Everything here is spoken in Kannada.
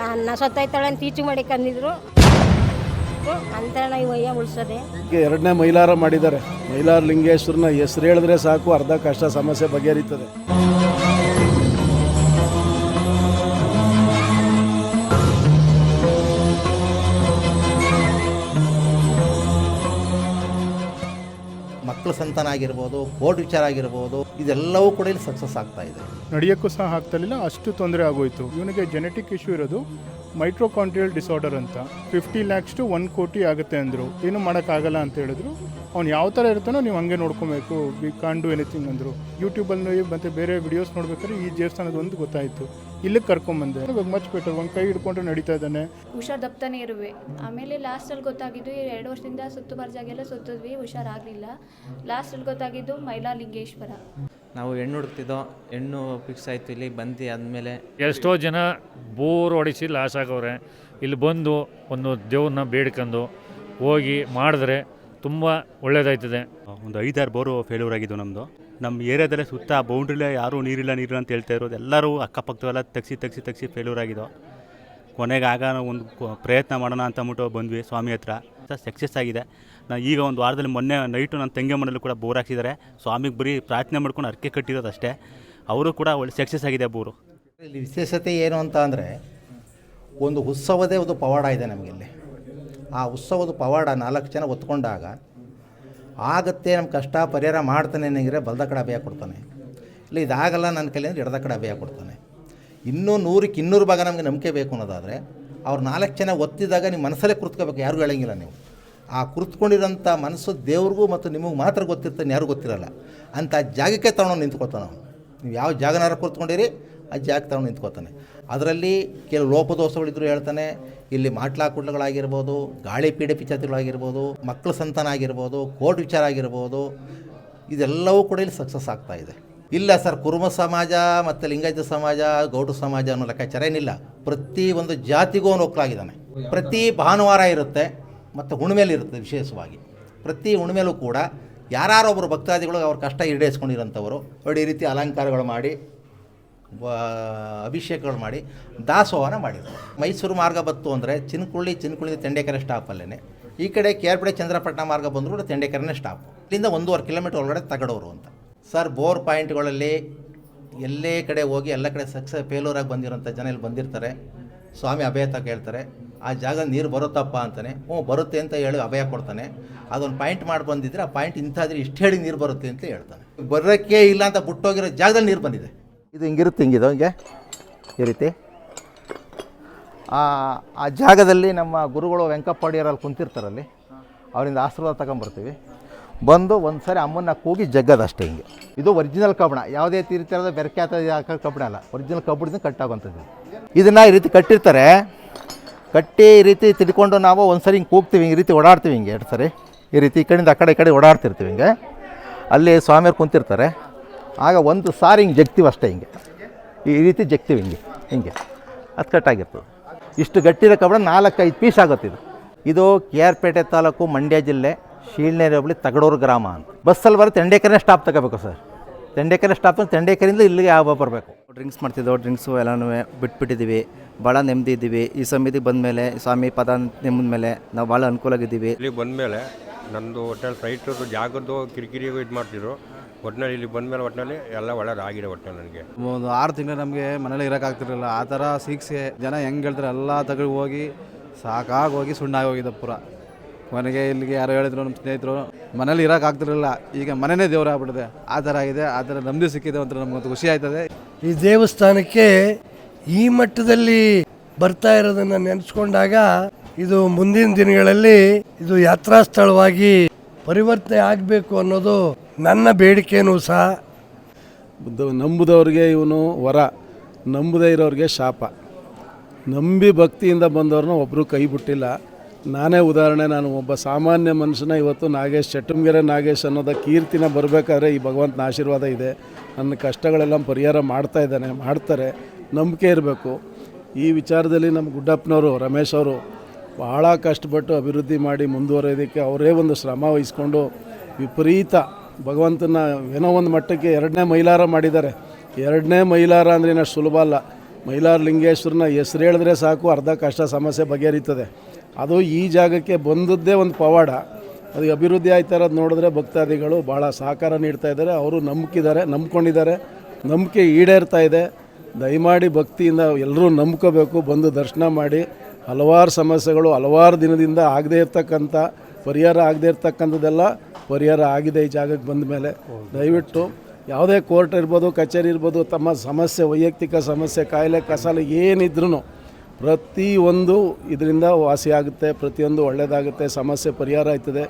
ನನ್ನ ಸತ್ತೈತಾಳೆ ಅಂತ ಈಚು ಮಾಡಿ ಕಂದಿದ್ರು ಅಂತರಣ ಉಳಿಸೋದೆ ಉಳ್ಸೋದೆ. ಈಗ ಎರಡನೇ ಮೈಲಾರ ಮಾಡಿದ್ದಾರೆ. ಮೈಲಾರ ಲಿಂಗೇಶ್ವರನ ಹೆಸರು ಹೇಳಿದ್ರೆ ಸಾಕು, ಅರ್ಧ ಕಷ್ಟ ಸಮಸ್ಯೆ ಬಗೆಹರಿತದೆ. ಮಕ್ಕಳ ಸಂತಾನ ಆಗಿರ್ಬೋದು, ಕೋರ್ಟ್ ವಿಚಾರ ಆಗಿರ್ಬೋದು, ಇದೆಲ್ಲವೂ ಕೂಡ ಇಲ್ಲಿ ಸಕ್ಸಸ್ ಆಗ್ತಾ ಇದೆ. ನಡೆಯೋಕ್ಕೂ ಸಹ ಆಗ್ತಾಯಿಲ್ಲ ಅಷ್ಟು ತೊಂದರೆ ಆಗೋಯ್ತು. ಇವನಿಗೆ ಜೆನೆಟಿಕ್ ಇಶ್ಯೂ ಇರೋದು ಮೈಟ್ರೋಕಾಂಟ್ರಿಯಲ್ ಡಿಸಾರ್ಡರ್ ಅಂತ ಫಿಫ್ಟಿ ಲ್ಯಾಕ್ಸ್ ಟು ಒನ್ ಕೋಟಿ ಆಗುತ್ತೆ ಅಂದರು. ಏನು ಮಾಡೋಕ್ಕಾಗಲ್ಲ ಅಂತ ಹೇಳಿದ್ರು. ಅವ್ನು ಯಾವ ಥರ ಇರ್ತಾನೋ ನೀವು ಹಂಗೆ ನೋಡ್ಕೊಬೇಕು, ವಿ ಕಾನ್ ಡೂ ಎನಿಥಿಂಗ್ ಅಂದರು. ಯೂಟ್ಯೂಬಲ್ಲಿ ಮತ್ತು ಬೇರೆ ವಿಡಿಯೋಸ್ ನೋಡ್ಬೇಕಾದ್ರೆ ಈ ದೇವಸ್ಥಾನದ ಒಂದು ಗೊತ್ತಾಯಿತು. ಇಲ್ಲಿಗೆ ಕರ್ಕೊಂಬಂದೆ. ಇವಾಗ ಮಚ್ ಬೆಟರ್ ಒಂದು ಕೈ ಹಿಡ್ಕೊಂಡು ನಡೀತಾ ಇದ್ದಾನೆ. ಹುಷಾರ್ ದಪ್ತಾನೆ ಇರುವೆ. ಆಮೇಲೆ ಲಾಸ್ಟಲ್ಲಿ ಗೊತ್ತಾಗಿದ್ದು ಎರಡು ವರ್ಷದಿಂದ ಸುತ್ತು ಬರ್ಜಾಗೆಲ್ಲ ಸುತ್ತಿದ್ವಿ. ಹುಷಾರಾಗಲಿಲ್ಲ. ಲಾಸ್ಟಲ್ಲಿ ಗೊತ್ತಾಗಿದ್ದು ಮೈಲಾಲಿಂಗೇಶ್ವರ. ನಾವು ಹೆಣ್ಣು ಹುಡುಕ್ತಿದ್ದೋ ಹೆಣ್ಣು ಫಿಕ್ಸ್ ಆಯಿತು ಇಲ್ಲಿ ಬಂದು ಆದಮೇಲೆ ಎಷ್ಟೋ ಜನ ಬೋರ್ ಹೊಡಿಸಿ ಲಾಸ್ ಆಗವ್ರೆ ಇಲ್ಲಿ ಬಂದು ಒಂದು ದೇವ್ರನ್ನ ಬೇಡ್ಕೊಂಡು ಹೋಗಿ ಮಾಡಿದ್ರೆ ತುಂಬ ಒಳ್ಳೇದಾಯ್ತದೆ. ಒಂದು ಐದಾರು ಬೋರು ಫೇಲ್ಯೂರ್ ಆಗಿದ್ದು ನಮ್ಮದು ನಮ್ಮ ಏರಿಯಾದಲ್ಲೇ ಸುತ್ತ ಬೌಂಡ್ರಿಲೇ ಯಾರೂ ನೀರಿಲ್ಲ ನೀರಿಲ್ಲ ಅಂತ ಹೇಳ್ತಾ ಇರೋದು. ಎಲ್ಲರೂ ಅಕ್ಕಪಕ್ಕದವೆಲ್ಲ ತೆಗ್ಸಿ ತೆಗ್ಸಿ ತೆಗ್ಸಿ ಫೇಲ್ಯೂರ್ ಆಗಿದ್ದು. ಕೊನೆಗೆ ಆಗ ನಾವು ಒಂದು ಕೊ- ಪ್ರಯತ್ನ ಮಾಡೋಣ ಅಂತ ಅಂದ್ಬಿಟ್ಟು ಬಂದ್ವಿ ಸ್ವಾಮಿ ಹತ್ರ. ಸಕ್ಸಸ್ ಆಗಿದೆ. ನಾ ಈಗ ಒಂದು ವಾರದಲ್ಲಿ ಮೊನ್ನೆ ನೈಟು ನನ್ನ ತಂಗಿ ಮನೇಲಿ ಕೂಡ ಬೋರ್ ಹಾಕ್ಸಿದ್ದಾರೆ ಸ್ವಾಮಿಗೆ ಬರೀ ಪ್ರಾರ್ಥನೆ ಮಾಡ್ಕೊಂಡು ಅರ್ಕೆ ಕಟ್ಟಿರೋದು ಅಷ್ಟೇ. ಅವರು ಕೂಡ ಒಳ್ಳೆ ಸಕ್ಸಸ್ ಆಗಿದೆ ಬೋರು ಇಲ್ಲಿ ವಿಶೇಷತೆ ಏನು ಅಂತ ಅಂದರೆ, ಒಂದು ಉತ್ಸವದೇ ಒಂದು ಪವಾಡ ಇದೆ ನಮಗಿಲ್ಲಿ ಆ ಉತ್ಸವದ ಪವಾಡ ನಾಲ್ಕು ಜನ ಒತ್ಕೊಂಡಾಗ ಆಗತ್ತೆ ನಮ್ಮ ಕಷ್ಟ, ಪರಿಹಾರ ಮಾಡ್ತಾನೆ ನನಗೆ ಬಲ್ದ ಕಡೆ ಅಭಯ ಕೊಡ್ತಾನೆ. ಇಲ್ಲ, ಇದಾಗಲ್ಲ ನನ್ನ ಕೈಲಿ ಅಂದರೆ ಎಡದ ಕಡೆ ಅಭಯ ಕೊಡ್ತಾನೆ. ಇನ್ನೂ ನೂರಕ್ಕೆ ಇನ್ನೂರು ಭಾಗ ನಮಗೆ ನಂಬಿಕೆ ಬೇಕು ಅನ್ನೋದಾದರೆ ಅವ್ರು ನಾಲ್ಕು ಜನ ಒತ್ತಿದಾಗ ನಿಮ್ಮ ಮನಸ್ಸಲ್ಲೇ ಕುರ್ತ್ಕೋಬೇಕು ಯಾರಿಗೂ ಹೇಳಂಗಿಲ್ಲ ನೀವು. ಆ ಕುರ್ತ್ಕೊಂಡಿರೋಂಥ ಮನಸ್ಸು ದೇವ್ರಿಗೂ ಮತ್ತು ನಿಮಗೆ ಮಾತ್ರ ಗೊತ್ತಿರ್ತಾನೆ ಯಾರು ಗೊತ್ತಿರಲ್ಲ. ಅಂಥ ಜಾಗಕ್ಕೆ ತಗೊಂಡು ನಿಂತ್ಕೋತಾನೆ ಅವನು. ನೀವು ಯಾವ ಜಾಗನಾರ ಕುರ್ತ್ಕೊಂಡಿರಿ ಆ ಜಾಗ ತಗೊಂಡು ನಿಂತ್ಕೋತಾನೆ. ಅದರಲ್ಲಿ ಕೆಲವು ಲೋಪದೋಷಗಳಿದ್ರು ಹೇಳ್ತಾನೆ, ಇಲ್ಲಿ ಮಾಟ್ಲಾ ಕುಡ್ಲಗಳಾಗಿರ್ಬೋದು, ಗಾಳಿ ಪೀಡೆ ಪಿಚಾತಿಗಳಾಗಿರ್ಬೋದು ಮಕ್ಕಳ ಸಂತಾನ ಆಗಿರ್ಬೋದು, ಕೋರ್ಟ್ ವಿಚಾರ ಆಗಿರ್ಬೋದು, ಇದೆಲ್ಲವೂ ಕೂಡ ಇಲ್ಲಿ ಸಕ್ಸಸ್ ಆಗ್ತಾ ಇದೆ. ಇಲ್ಲ ಸರ್, ಕುರುಮ ಸಮಾಜ ಮತ್ತು ಲಿಂಗಾಯತ ಸಮಾಜ, ಗೌಡ ಸಮಾಜ ಅನ್ನೋ ಲೆಕ್ಕಾಚಾರ ಏನಿಲ್ಲ. ಪ್ರತಿ ಒಂದು ಜಾತಿಗೂ ಅವನು ಒಕ್ಕಲಾಗಿದ್ದಾನೆ. ಪ್ರತಿ ಭಾನುವಾರ ಇರುತ್ತೆ ಮತ್ತು ಹುಣ್ಮೇಲೆ ಇರುತ್ತೆ ವಿಶೇಷವಾಗಿ. ಪ್ರತಿ ಹುಣ್ಮೇಲೂ ಕೂಡ ಯಾರೊಬ್ಬರು ಭಕ್ತಾದಿಗಳು ಅವ್ರ ಕಷ್ಟ ಈಡೇರಿಸ್ಕೊಂಡಿರೋಂಥವರು ಒಳ್ಳೆ ರೀತಿ ಅಲಂಕಾರಗಳು ಮಾಡಿ ಅಭಿಷೇಕಗಳು ಮಾಡಿ, ದಾಸೋಹನ ಮಾಡಿದ್ರು. ಮೈಸೂರು ಮಾರ್ಗ ಬತ್ತು ಅಂದರೆ ಚಿನ್ಕುಳ್ಳಿ ಚಿನ್ಕುಳ್ಳಿ ತೆಂಡೇಕೆರೆ ಸ್ಟಾಪಲ್ಲೇ ಈ ಕಡೆ ಕೇರ್ಪಡೆ, ಚಂದ್ರಪಟ್ಟಣ ಮಾರ್ಗ ಬಂದರೂ ಕೂಡ ತೆಂಡೇಕೆರೆನೇ ಸ್ಟಾಪ್ ಇಲ್ಲಿಂದ ಒಂದೂವರೆ ಕಿಲೋಮೀಟರ್ ಒಳಗಡೆ ತಗಡೋರು ಅಂತ. ಸರ್, ಬೋರ್ ಪಾಯಿಂಟ್ಗಳಲ್ಲಿ ಎಲ್ಲೇ ಕಡೆ ಹೋಗಿ ಎಲ್ಲ ಕಡೆ ಸಕ್ಸಸ್ ಫೇಲೂರಾಗಿ ಬಂದಿರೋಂಥ ಜನ ಇಲ್ಲಿ ಬಂದಿರ್ತಾರೆ. ಸ್ವಾಮಿ ಅಭಯ ತಗ ಹೇಳ್ತಾರೆ. ಆ ಜಾಗ ನೀರು ಬರುತ್ತಪ್ಪ ಅಂತಾನೆ. ಹ್ಞೂ, ಬರುತ್ತೆ ಅಂತ ಹೇಳಿ ಅಭಯ ಕೊಡ್ತಾನೆ. ಅದೊಂದು ಪಾಯಿಂಟ್ ಮಾಡಿ ಬಂದಿದ್ರೆ ಆ ಪಾಯಿಂಟ್ ಇಂಥಾದ್ರೆ ಇಷ್ಟು ಹೇಳಿ ನೀರು ಬರುತ್ತೆ ಅಂತ ಹೇಳ್ತಾನೆ. ಬರೋಕ್ಕೆ ಇಲ್ಲ ಅಂತ ಬಿಟ್ಟೋಗಿರೋ ಜಾಗದಲ್ಲಿ ನೀರು ಬಂದಿದೆ. ಇದು ಹಿಂಗಿರುತ್ತೆ, ಹಿಂಗಿದೆ ಹಂಗೆ? ಈ ರೀತಿ. ಆ ಆ ಜಾಗದಲ್ಲಿ ನಮ್ಮ ಗುರುಗಳು ವೆಂಕಪ್ಪಡಿಯರಲ್ಲಿ ಕುಂತಿರ್ತಾರಲ್ಲಿ. ಅವರಿಂದ ಆಶೀರ್ವಾದ ತಗೊಂಬರ್ತೀವಿ. ಬಂದು ಒಂದು ಸಾರಿ ಅಮ್ಮನ್ನ ಕೂಗಿ ಜಗ್ಗದಷ್ಟೇ ಹಿಂಗೆ. ಇದು ಒರಿಜಿನಲ್ ಕಬ್ಬಣ. ಯಾವುದೇ ತೀರ್ಥದ ಬೆರಕೆ ಹಾಕೋ ಕಬ್ಬಣ ಅಲ್ಲ. ಒರಿಜಿನಲ್ ಕಬ್ಬಣದಿಂದ ಕಟ್ಟಾಗುವಂಥದ್ದು ಇದನ್ನು ಈ ರೀತಿ ಕಟ್ಟಿರ್ತಾರೆ. ಕಟ್ಟಿ ಈ ರೀತಿ ತಿಳ್ಕೊಂಡು ನಾವು ಒಂದು ಸರಿ ಹಿಂಗೆ ಕೂಗ್ತೀವಿ, ಈ ರೀತಿ ಓಡಾಡ್ತೀವಿ ಹಿಂಗೆ ಎರಡು ಸರಿ. ಈ ರೀತಿ ಈ ಕಡೆಯಿಂದ ಆ ಕಡೆ, ಈ ಕಡೆ ಓಡಾಡ್ತಿರ್ತೀವಿ ಹಿಂಗೆ. ಅಲ್ಲಿ ಸ್ವಾಮಿಯವ್ರು ಕುಂತಿರ್ತಾರೆ. ಆಗ ಒಂದು ಸಾರಿ ಹಿಂಗೆ ಜಗ್ತೀವಿ ಅಷ್ಟೇ ಹಿಂಗೆ. ಈ ರೀತಿ ಜಗ್ತೀವಿ ಹಿಂಗೆ ಹಿಂಗೆ. ಅದು ಕಟ್ಟಾಗಿರ್ತದೆ ಇಷ್ಟು ಗಟ್ಟಿರೋ ಕಬ್ಬಣ ನಾಲ್ಕೈದು ಪೀಸ್ ಆಗುತ್ತೆ ಇದು. ಇದು ಕೆ ಆರ್ ಪೇಟೆ ತಾಲೂಕು ಮಂಡ್ಯ ಜಿಲ್ಲೆ ಶೀಳ್ನೇರಿ ಹೋಬಳಿ ತಗಡೂರು ಗ್ರಾಮ ಅಂತ. ಬಸ್ಸಲ್ಲಿ ಬರೋ ತೆಂಡೇಕರೇ ಸ್ಟಾಪ್ ತಗೋಬೇಕು ಸರ್. ತೆಂಡೇಕರೇ ಸ್ಟಾಪ್ ತೆಂಡೇಕರಿಂದ ಇಲ್ಲಿಗೆ ಯಾವ ಬರಬೇಕು? ಡ್ರಿಂಕ್ಸ್ ಮಾಡ್ತಿದ್ದೋ ಡ್ರಿಂಕ್ಸು ಎಲ್ಲನೂ ಬಿಟ್ಬಿಟ್ಟಿದ್ದೀವಿ ಭಾಳ ನೆಮ್ಮದಿ ಇದ್ದೀವಿ. ಈ ಸಮಿತಿ ಬಂದಮೇಲೆ ಸ್ವಾಮಿ ಪದ ನಿಮ್ಮ ಮೇಲೆ ನಾವು ಭಾಳ ಅನುಕೂಲ ಆಗಿದ್ದೀವಿ ಇಲ್ಲಿ ಬಂದಮೇಲೆ ನಂದು ಹೋಟೆಲ್ ಸೈಟು ಜಾಗದ್ದು ಕಿರಿಕಿರಿಗೂ ಇದು ಮಾಡ್ತಿದ್ರು. ಒಟ್ಟಿನಲ್ಲಿ ಇಲ್ಲಿ ಬಂದಮೇಲೆ ಒಟ್ಟಿನಲ್ಲಿ ಎಲ್ಲ ಒಳ್ಳೇದಾಗಿದೆ ಒಟ್ಟಿನಲ್ಲಿ ನನಗೆ. ಒಂದು ಆರು ತಿಂಗಳು ನಮಗೆ ಮನೇಲಿ ಇರೋಕ್ಕಾಗ್ತಿರಲಿಲ್ಲ ಆ ಥರ ಶಿಕ್ಷೆ ಜನ ಹೆಂಗೆ ಹೇಳ್ತಾರೆ ಎಲ್ಲ ತಗೊಂಡು ಹೋಗಿ ಸಾಕಾಗಿ ಹೋಗಿ ಸುಣ್ಣಾಗಿ ಹೋಗಿದೆ ಪೂರ. ಕೊನೆಗೆ ಇಲ್ಲಿಗೆ ಯಾರೋ ಹೇಳಿದ್ರು ನಮ್ಮ ಸ್ನೇಹಿತರು. ಮನೇಲಿ ಇರೋಕ್ಕಾಗ್ತಿರಲಿಲ್ಲ ಈಗ ಮನೆಯೇ ದೇವ್ರು ಆಗ್ಬಿಡಿದೆ ಆ ಥರ ಆಗಿದೆ ಆ ಥರ ನಮ್ಮದು ಸಿಕ್ಕಿದೆ ಅಂತ ನಮ್ಗೊಂದು ಖುಷಿ ಆಯ್ತದೆ. ಈ ದೇವಸ್ಥಾನಕ್ಕೆ ಈ ಮಟ್ಟದಲ್ಲಿ ಬರ್ತಾ ಇರೋದನ್ನು ನೆನೆಸ್ಕೊಂಡಾಗ ಇದು ಮುಂದಿನ ದಿನಗಳಲ್ಲಿ ಇದು ಯಾತ್ರಾ ಸ್ಥಳವಾಗಿ ಪರಿವರ್ತನೆ ಆಗಬೇಕು ಅನ್ನೋದು ನನ್ನ ಬೇಡಿಕೆನೂ ಸಹ. ನಂಬುದವ್ರಿಗೆ ಇವನು ವರ ನಂಬದೇ ಇರೋರಿಗೆ ಶಾಪ. ನಂಬಿ ಭಕ್ತಿಯಿಂದ ಬಂದವ್ರನ್ನ ಒಬ್ಬರು ಕೈ ಬಿಟ್ಟಿಲ್ಲ. ನಾನೇ ಉದಾಹರಣೆ, ನಾನು ಒಬ್ಬ ಸಾಮಾನ್ಯ ಮನುಷ್ಯನ, ಇವತ್ತು ನಾಗೇಶ್, ಚಟ್ಟಂಗೆರೆ ನಾಗೇಶ್ ಅನ್ನೋದ ಕೀರ್ತಿನ ಬರಬೇಕಾದ್ರೆ ಈ ಭಗವಂತನ ಆಶೀರ್ವಾದ ಇದೆ. ನನ್ನ ಕಷ್ಟಗಳೆಲ್ಲ ಪರಿಹಾರ ಮಾಡ್ತಾ ಇದ್ದಾನೆ, ಮಾಡ್ತಾರೆ, ನಂಬಿಕೆ ಇರಬೇಕು. ಈ ವಿಚಾರದಲ್ಲಿ ನಮ್ಮ ಗುಡ್ಡಪ್ಪನವರು, ರಮೇಶ್ ಅವರು ಭಾಳ ಕಷ್ಟಪಟ್ಟು ಅಭಿವೃದ್ಧಿ ಮಾಡಿ ಮುಂದುವರೆಯೋದಕ್ಕೆ ಅವರೇ ಒಂದು ಶ್ರಮ ವಹಿಸ್ಕೊಂಡು ವಿಪರೀತ ಭಗವಂತನ ಏನೋ ಒಂದು ಮಟ್ಟಕ್ಕೆ ಎರಡನೇ ಮೈಲಾರ ಮಾಡಿದ್ದಾರೆ. ಎರಡನೇ ಮೈಲಾರ ಅಂದ್ರೆ ಏನಷ್ಟು ಸುಲಭ ಅಲ್ಲ. ಮೈಲಾರ ಲಿಂಗೇಶ್ವರನ ಹೆಸರು ಹೇಳಿದ್ರೆ ಸಾಕು, ಅರ್ಧ ಕಷ್ಟ ಸಮಸ್ಯೆ ಬಗೆಹರಿತದೆ. ಅದು ಈ ಜಾಗಕ್ಕೆ ಬಂದದ್ದೇ ಒಂದು ಪವಾಡ. ಅದು ಅಭಿವೃದ್ಧಿ ಆಯ್ತಾ ಇರೋದು ನೋಡಿದ್ರೆ ಭಕ್ತಾದಿಗಳು ಭಾಳ ಸಹಕಾರ ನೀಡ್ತಾ ಇದ್ದಾರೆ. ಅವರು ನಂಬಿಕಿದ್ದಾರೆ, ನಂಬ್ಕೊಂಡಿದ್ದಾರೆ. ನಂಬಿಕೆ ಈಡೇರ್ತಾ ಇದೆ. ದಯಮಾಡಿ ಭಕ್ತಿಯಿಂದ ಎಲ್ಲರೂ ನಂಬ್ಕೋಬೇಕು. ಬಂದು ದರ್ಶನ ಮಾಡಿ. ಹಲವಾರು ಸಮಸ್ಯೆಗಳು ಹಲವಾರು ದಿನದಿಂದ ಆಗದೇ ಇರ್ತಕ್ಕಂಥ, ಪರಿಹಾರ ಆಗದೇ ಇರ್ತಕ್ಕಂಥದ್ದೆಲ್ಲ ಪರಿಹಾರ ಆಗಿದೆ ಈ ಜಾಗಕ್ಕೆ ಬಂದ ಮೇಲೆ. ದಯವಿಟ್ಟು ಯಾವುದೇ ಕೋರ್ಟ್ ಇರ್ಬೋದು, ಕಚೇರಿ ಇರ್ಬೋದು, ತಮ್ಮ ಸಮಸ್ಯೆ, ವೈಯಕ್ತಿಕ ಸಮಸ್ಯೆ, ಕಾಯಿಲೆ, ಕಸಾಲೆ ಏನಿದ್ರೂ ಪ್ರತಿಯೊಂದು ಇದರಿಂದ ವಾಸಿಯಾಗುತ್ತೆ ಪ್ರತಿಯೊಂದು ಒಳ್ಳೆಯದಾಗುತ್ತೆ ಸಮಸ್ಯೆ ಪರಿಹಾರ ಆಯ್ತದೆ